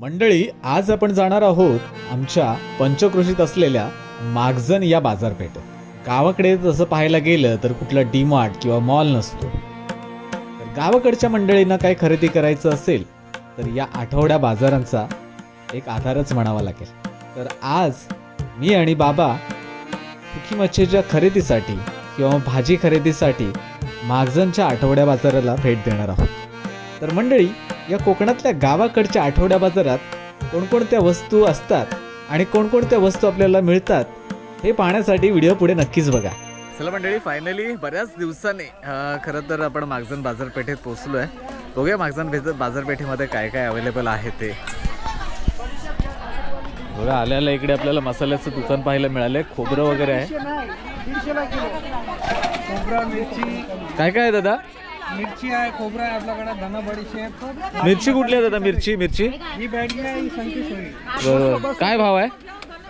मंडळी आज आपण जाणार आहोत आमच्या पंचकृषीत असलेल्या मागजन या बाजारपेठेत. गावाकडे तसं पाहायला गेलं तर कुठला डीमार्ट किंवा मॉल नसतो. तर गावाकडच्या मंडळींना काय खरेदी करायचं असेल तर या आठवड्या बाजारांचा एक आधारच म्हणावा लागेल. तर आज मी आणि बाबा सुखी मच्छीच्या खरेदीसाठी किंवा भाजी खरेदीसाठी मागजनच्या आठवड्या बाजाराला भेट देणार आहोत. तर मंडळी या कोकणातल्या गावाकडच्या आठवड्या बाजारात कोणकोणत्या वस्तू असतात आणि कोणकोणत्या वस्तू आपल्याला मिळतात हे पाहण्यासाठी व्हिडिओ पुढे नक्कीच बघा. चला मंडळी फायनली बऱ्याच दिवसांनी खरं तर आपण मागजन बाजारपेठेत पोहोचलो आहे बघूया मागजन बेज- बाजारपेठेमध्ये काय काय अवेलेबल आहे ते. बघा आल्याला इकडे आपल्याला मसाल्याचं दुकान पाहायला मिळालंय. खोबरं वगैरे आहे. दीडशेला किलो. खोबरा मिरची. काय काय आहे दादा? मिरची आहे खोबरा आहे आपल्याकडे धना बडीशेप. मिरची कुठली आहे दादा? मिरची मिरची? ही बॅटरी आहे ही संकेश होईल बरोबर. काय भाव आहे?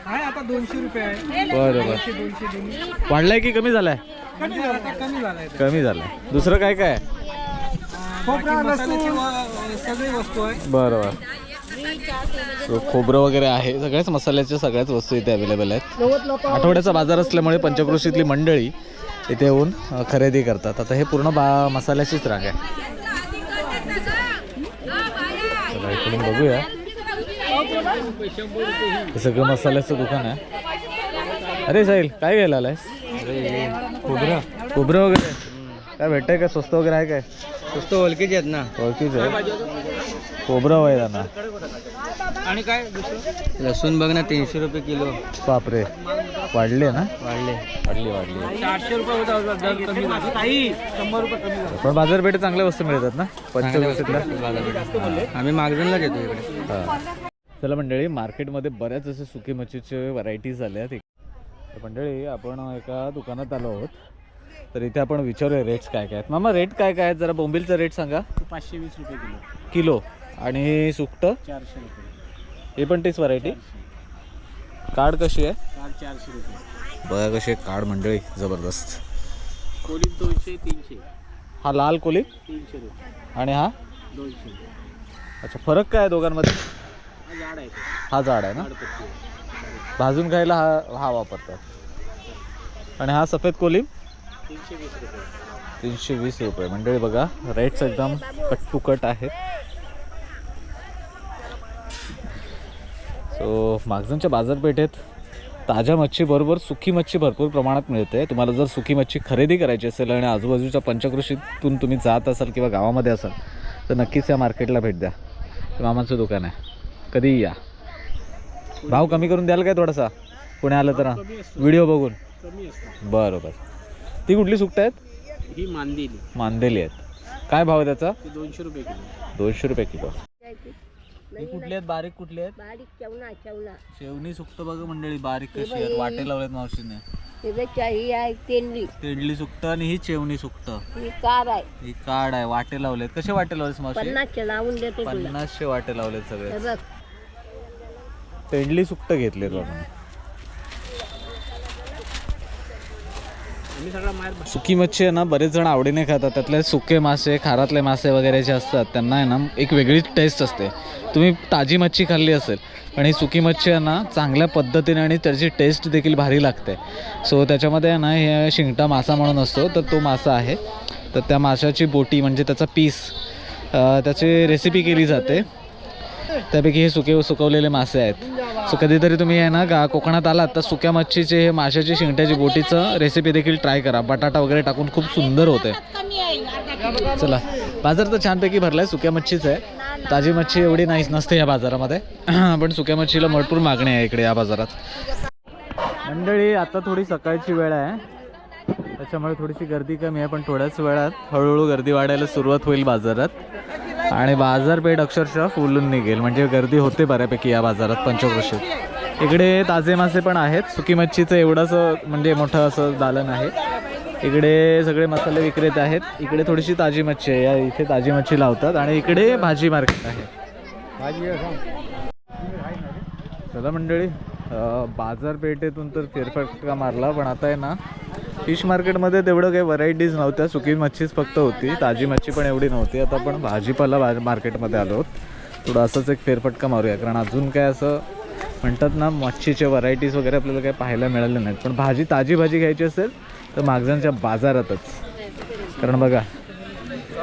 आहे आता दोनशे रुपये आहे. बरं बरं दोनशे वाढलाय की कमी झालाय? कमी झाला आता कमी झाला आहे कमी झालाय. दुसरं काय काय? खोबरा सगळी वस्तू आहे. बरोबर. खोबरं वगैरे आहे. सगळ्याच मसाल्याच्या सगळ्याच वस्तू इथे अवेलेबल आहेत. आठवड्याचा बाजार असल्यामुळे पंचक्रोशीतली मंडळी इथे येऊन खरेदी करतात. आता हे पूर्ण बा मसाल्याचीच रांग आहे. इकडून बघूया. हे सगळं मसाल्याचं दुकान आहे. अरे साहिल काय घ्यायला आलायस? खोबरं. खोबरं वगैरे. काय भेटतंय का? स्वस्त वगैरे आहे काय? स्वस्त ओळखीचे आहेत ना. ओळखीच आहे खोबरं वय त्यांना आणि काय दुसरं? लसूण बघ ना तीनशे रुपये किलो. बापरे. वाढले ना? वाढले. वाढली वाढली. चारशे रुपये होता दर कमी झाला. काही शंभर रुपये कमी झाला. पण बाजारपेठेत चांगल्या वस्तू मिळतात ना? पंचवीसला आम्ही मागजनला घेतो इकडे. चला मंडळी मार्केटमध्ये बऱ्याच असे सुकी मच्छीचे व्हरायटीज आल्या आहेत मंडळी आपण एका दुकानात आलो आहोत. तर इथे आपण विचारूया रेट्स काय काय आहेत. मामा रेट काय काय आहेत? जरा बोंबिलचा रेट सांगा. पाचशे वीस रुपये किलो. किलो. आणि सुकट? चारशे रुपये. हे पण तीच व्हरायटी कार्ड कशी आहे? काल चारशे रुपये. बघा कशी आहे कार्ड मंडळी जबरदस्त. कोळी दोनशे तीनशे. हा लाल कोली तीनशे रुपये. आणि हा? दोनशे अच्छा फरक काय आहे दोघांमध्ये? हा झाड आहे ते. हा झाड आहे ना? आहे. भाजून खायला हा हा वापरतात. आणि हा सफेद कोलिम तीनशे वीस रुपये. मंडळी बघा रेट्स एकदम कट टू कट आहेत. सो मागजनच्या बाजारपेठेत ताज्या मच्छीबरोबर सुकी मच्छी भरपूर प्रमाणात मिळते. तुम्हाला जर सुकी मच्छी खरेदी करायची असेल आणि आजूबाजूच्या पंचकृषीतून तुम्ही जात असाल किंवा गावामध्ये असाल तर नक्कीच या मार्केटला भेट द्या. मामाचं दुकान आहे. कधीही या. भाव कमी करून द्याल काय थोडासा? पुणे आलं तर? व्हिडिओ बघून. कमी असतो. बरं बरं ती कुठली सुकट आहेत? ही मांदेली. मांदेली आहेत. काय भाव आहे त्याचा? ती दोनशे रुपये किलो. दोनशे रुपये किलो. कुठले आहेत? बारीक कुठले आहेत? बारीक चवना चवना. शेवणी सुकट बघा मंडळी बारीक कशी आहेत. वाटे लावलेत मावशीने. त्याच्या ही आहे तेंडली. तेडली सुकट आणि ही चेवणी सुकट ही कार आहे. ही काड आहे. वाटे लावलेत. कसे वाटे लावलेत मावशी? लावून देतो तुला. पन्नासशे वाटे लावलेत सगळे हे बघ. तेंडली सुकट घेतलेत बघा आम्ही सगळा मार सुकी मच्छी आहे ना बरेच जण आवडीने खातात. त्यातले सुके मासे खारातले मासे वगैरे जे असतात त्यांना आहे ना एक वेगळीच टेस्ट असते. तुम्ही ताजी मच्छी खाल्ली असेल पण ही सुकी मच्छी आहे ना चांगल्या पद्धतीने आणि त्याची टेस्ट देखील भारी लागते. सो त्याच्यामध्ये आहे ना हे शिंगटा मासा म्हणून असतो तर तो मासा आहे. तर त्या माशाची बोटी म्हणजे त्याचा पीस त्याची रेसिपी केली जाते. त्यापैकी हे सुके सुकवलेले मासे आहेत. सो कधीतरी तुम्ही आहे ना का कोकणात आलात तर सुक्या मच्छीचे हे माशाची शिंगट्याची बोटीचं रेसिपी देखील ट्राय करा. बटाटा वगैरे टाकून खूप सुंदर होते. चला बाजार तर छानपैकी भरलाय सुक्या मच्छीच आहे. ताजी मच्छी एवढी नाहीच नसते या बाजारामध्ये. पण सुक्या मच्छीला भरपूर मागणी आहे इकडे या बाजारात. मंडळी आता थोडी सकाळची वेळ आहे. त्याच्यामुळे थोडीशी गर्दी कमी आहे पण थोड्याच वेळात हळूहळू गर्दी वाढायला सुरुवात होईल बाजारात. आणि बाजारपेठ अक्षरशः फुलून निघेल. म्हणजे गर्दी होते बऱ्यापैकी या बाजारात पंचक्रोशीत. इकडे ताजे मासे पण आहेत. सुकी मच्छीचं एवढंसं म्हणजे मोठं असं दालन आहे. इकडे सगळे मसाले विक्रेते आहेत. इकडे थोडीशी ताजी मच्छी आहे. या इथे ताजी मच्छी लावतात. आणि इकडे भाजी मार्केट आहे. चला मंडळी. बाजारपेठेतून तर फेरफटका मारला पण आता आहे ना फिश मार्केटमध्ये तेवढं काही व्हरायटीज नव्हत्या. सुकी मच्छीच फक्त होती ताजी मच्छी पण एवढी नव्हती. आता आपण भाजीपाला बा मार्केटमध्ये आलो आहोत. थोडं असंच एक फेरफटका मारूया कारण अजून काय असं म्हणतात ना मच्छीचे व्हरायटीज वगैरे आपल्याला काही पाहायला मिळाले नाहीत. पण भाजी ताजी भाजी घ्यायची असेल तर मागजांच्या बाजारातच. कारण बघा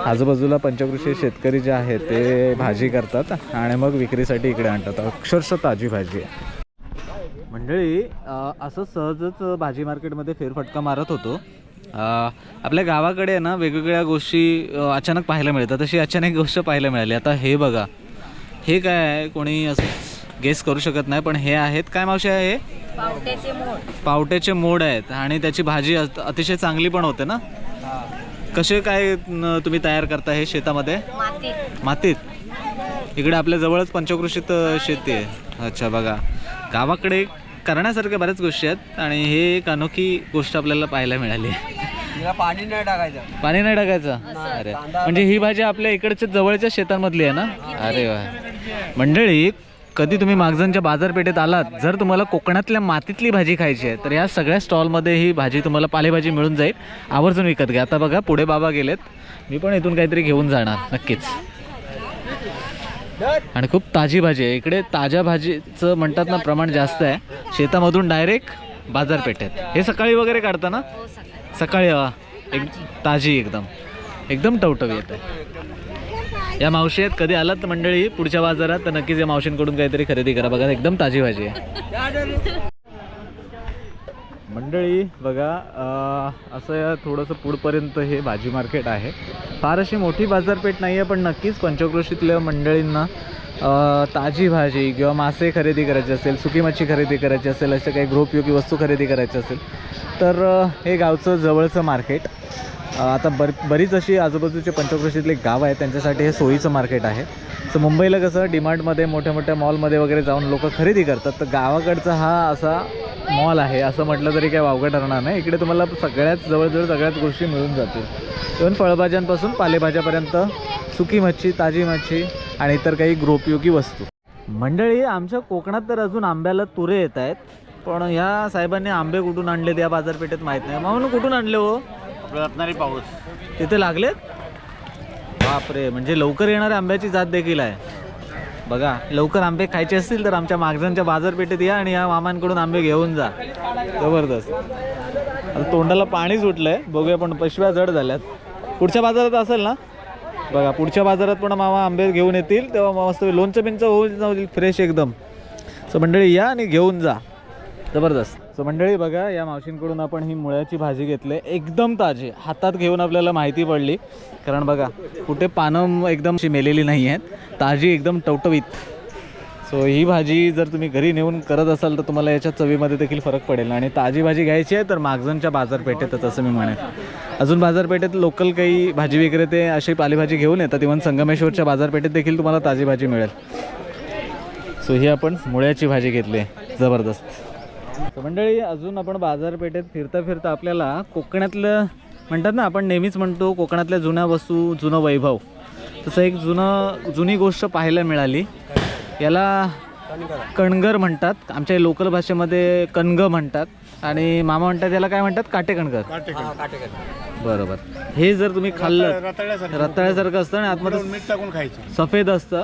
आजूबाजूला पंचकृषी शेतकरी जे आहेत ते भाजी करतात आणि मग विक्रीसाठी इकडे आणतात. अक्षरशः ताजी भाजी आहे. मंडळी असं सहजच भाजी मार्केटमध्ये फेरफटका मारत होतो. आपल्या गावाकडे ना वेगवेगळ्या गोष्टी अचानक पाहायला मिळतात. तशी अचानक गोष्ट पाहायला मिळाली. आता हे बघा. हे काय आहे? कोणी असं गेस करू शकत नाही पण हे आहेत. काय मावशी आहे हे? पावट्याचे मोड. पावट्याचे मोड आहेत. आणि त्याची भाजी अत- अतिशय चांगली पण होते ना? कसे काय तुम्ही तयार करता हे शेतामध्ये? मातीत. इकडे आपल्या जवळच पंचकृषीत शेती आहे. अच्छा बघा. गावाकडे करण्यासारख्या बऱ्याच गोष्टी आहेत आणि हे एक अनोखी गोष्ट आपल्याला पाहायला मिळाली. पाणी नाही टाकायचं. पाणी नाही टाकायचं? अरे. म्हणजे ही भाजी आपल्या इकडच्या जवळच्या शेतांमधली आहे ना? अरे वा. मंडळी कधी तुम्ही मागजांच्या बाजारपेठेत आलात जर तुम्हाला कोकणातल्या मातीतली भाजी खायची आहे तर या सगळ्या स्टॉलमध्ये ही भाजी तुम्हाला पालेभाजी मिळून जाईल. आवर्जून विकत घ्या. आता बघा पुढे बाबा गेलेत. मी पण इथून काहीतरी घेऊन जाणार नक्कीच. आणि खूप ताजी भाजी आहे. इकडे ताज्या भाजीचं म्हणतात ना प्रमाण जास्त आहे. शेतामधून डायरेक्ट बाजारपेठेत. हे सकाळी वगैरे काढता ना? सकाळी. हवा एक ताजी एकदम. एकदम टवटवीत आहे या मावशी आहेत कधी आलात मंडळी? पुढच्या बाजारात तर नक्कीच या मावशींकडून काहीतरी खरेदी करा. बघा एकदम ताजी भाजी आहे. मंडळी बघा असं या थोडंसं पुढपर्यंत हे भाजी मार्केट आहे. फार अशी मोठी बाजारपेठ नाही आहे पण नक्कीच पंचक्रोशीतल्या मंडळींना ताजी भाजी किंवा मासे खरेदी करायचे असेल सुकी मच्छी खरेदी करायची असेल अशा काही गृहोपयोगी वस्तू खरेदी करायची असेल तर हे गावचं जवळचं मार्केट. आता बर बरीच अशी आजूबाजूचे पंचक्रोशीतले गाव आहेत त्यांच्यासाठी हे सोयीचं मार्केट आहे. तर मुंबईला कसं डिमार्टमध्ये मोठ्या मोठ्या मॉलमध्ये वगैरे जाऊन लोक खरेदी करतात. तर गावाकडचा हा असा मॉल आहे असं म्हटलं तरी काही वावगं ठरणार नाही. इकडे तुम्हाला सगळ्याच जवळजवळ सगळ्याच गोष्टी मिळून जातील. इव्हन फळभाज्यांपासून पालेभाज्यापर्यंत सुकी मच्छी ताजी मच्छी आणि इतर काही गृहोपयोगी वस्तू. मंडळी आमच्या कोकणात तर अजून आंब्याला तुरे येत आहेत. पण ह्या साहेबांनी आंबे कुठून आणले या बाजारपेठेत माहीत नाही. म्हणून कुठून आणले हो? रत्नारी पाऊस. तिथे लागलेत? बापरे म्हणजे लवकर येणाऱ्या आंब्याची जात देखील आहे. बघा लवकर आंबे खायचे असतील तर आमच्या मागजांच्या बाजारपेठेत या आणि या मामांकडून आंबे घेऊन जा. जबरदस्त. आता तोंडाला पाणी सुटलंय बघूया पण पिशव्या जड झाल्यात. पुढच्या बाजारात असेल ना? बघा पुढच्या बाजारात पण मामा आंबे घेऊन येतील. तेव्हा मस्त लोणचं बिंचं होऊन जाईल फ्रेश एकदम. सो मंडळी या आणि घेऊन जा. जबरदस्त. सो मंडळी बघा या मावशींकडून आपण ही मुळ्याची भाजी घेतली. एकदम ताजी. हातात घेऊन आपल्याला माहिती पडली. कारण बघा कुठे पानं एकदम मेलेली नाही आहेत ताजी एकदम टवटवीत. सो ही भाजी जर तुम्ही घरी नेऊन करत असाल तर तुम्हाला याच्या चवीमध्ये देखील फरक पडेल. आणि ताजी भाजी घ्यायची आहे तर मागजनच्या बाजारपेठेतच असं मी म्हणेन. अजून बाजारपेठेत लोकल काही भाजी विक्रेते अशी पालेभाजी घेऊन येतात. इव्हन संगमेश्वरच्या बाजारपेठेत देखील तुम्हाला ताजी भाजी मिळेल. सो ही आपण मुळ्याची भाजी घेतली आहे. जबरदस्त. मंडळी अजून आपण बाजारपेठेत फिरता फिरता आपल्याला कोकणातलं म्हणतात ना आपण नेहमीच म्हणतो कोकणातल्या जुन्या वस्तू जुनं वैभव. तसं एक जुनं जुनी गोष्ट पाहायला मिळाली. याला कणगर म्हणतात. आमच्या लोकल भाषेमध्ये कणग म्हणतात. आणि मामा म्हणतात याला काय म्हणतात? काटे कणगर बरोबर. हे जर तुम्ही खाल्लं रताळ्यासारखं असतं आणि आतमध्ये मीठ टाकून खायचं. सफेद असतं.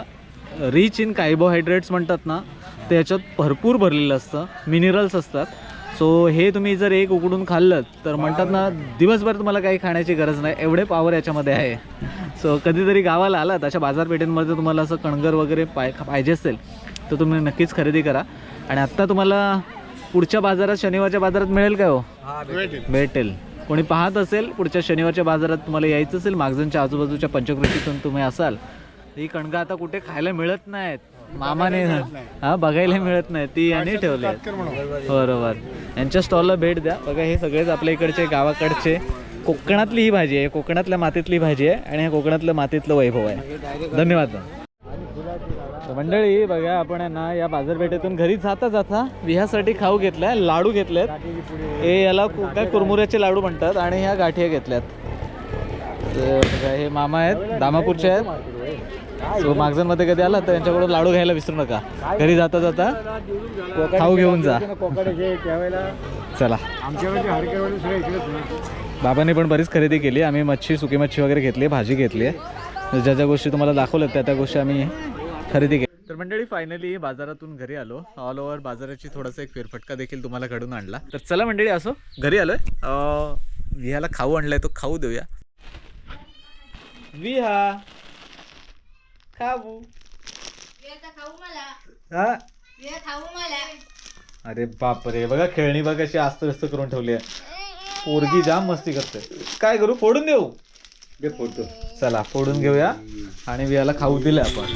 रिच इन कार्बोहायड्रेट्स म्हणतात ना. ते याच्यात भरपूर भरलेलं असतं. मिनरल्स असतात. सो हे तुम्ही जर एक उकडून खाल्लं तर म्हणतात ना दिवसभर तुम्हाला काही खाण्याची गरज नाही. एवढे पावर याच्यामध्ये आहे. सो कधीतरी गावाला आलात अशा बाजारपेठेंमध्ये तुम्हाला असं कणगर वगैरे पाय पाहिजे असेल तर तुम्ही नक्कीच खरेदी करा. आणि आत्ता तुम्हाला पुढच्या बाजारात शनिवारच्या बाजारात मिळेल काय हो? भेटेल. कोणी पाहत असेल पुढच्या शनिवारच्या बाजारात तुम्हाला यायचं असेल मागजनच्या आजूबाजूच्या पंचकृषीतून तुम्ही असाल ही कणगं आता कुठे खायला मिळत नाहीत. मामाने हा बघायला मिळत नाही. ती यांनी ठेवले बरोबर. यांच्या स्टॉलला भेट द्या. बघा हे सगळेच आपल्या इकडचे गावाकडचे. कोकणातली ही भाजी आहे. कोकणातल्या मातीतली भाजी आहे आणि हे कोकणातलं मातीतलं वैभव आहे. धन्यवाद मंडळी बघा आपण ना या बाजारपेठेतून घरी जाता जाता विह्यासाठी खाऊ घेतलाय लाडू घेतलेत. हे याला काय कुरमुऱ्याचे लाडू म्हणतात आणि ह्या गाठिया घेतल्यात. हे मामा आहेत दामापूरचे आहेत. सो मागजनमध्ये कधी आला तर त्यांच्याकडून लाडू घ्यायला विसरू नका. घरी जाता जाता खाऊ घेऊन जा. चला. बाबांनी पण बरीच खरेदी केली. आम्ही मच्छी सुकी मच्छी वगैरे घेतली भाजी घेतली. आहे ज्या ज्या गोष्टी तुम्हाला दाखवल्या त्या त्या गोष्टी आम्ही खरेदी केली तर मंडळी फायनली बाजारातून घरी आलो. ऑल ओव्हर बाजाराची थोडासा एक फेरफटका देखील तुम्हाला घडून आणला. तर चला मंडळी असो. घरी आलोय. अं, विहाला खाऊ आणलाय तो खाऊ देऊया. विहा. खाऊ. खाऊ मला हा? खाऊ मला अरे बापरे बघा खेळणी बघा अशी आस्त व्यस्त करून ठेवली आहे. पोरगी जाम मस्ती करते. काय करू फोडून देऊ? दे फोडतो. चला फोडून घेऊया आणि वियाला खाऊ दिलं आपण.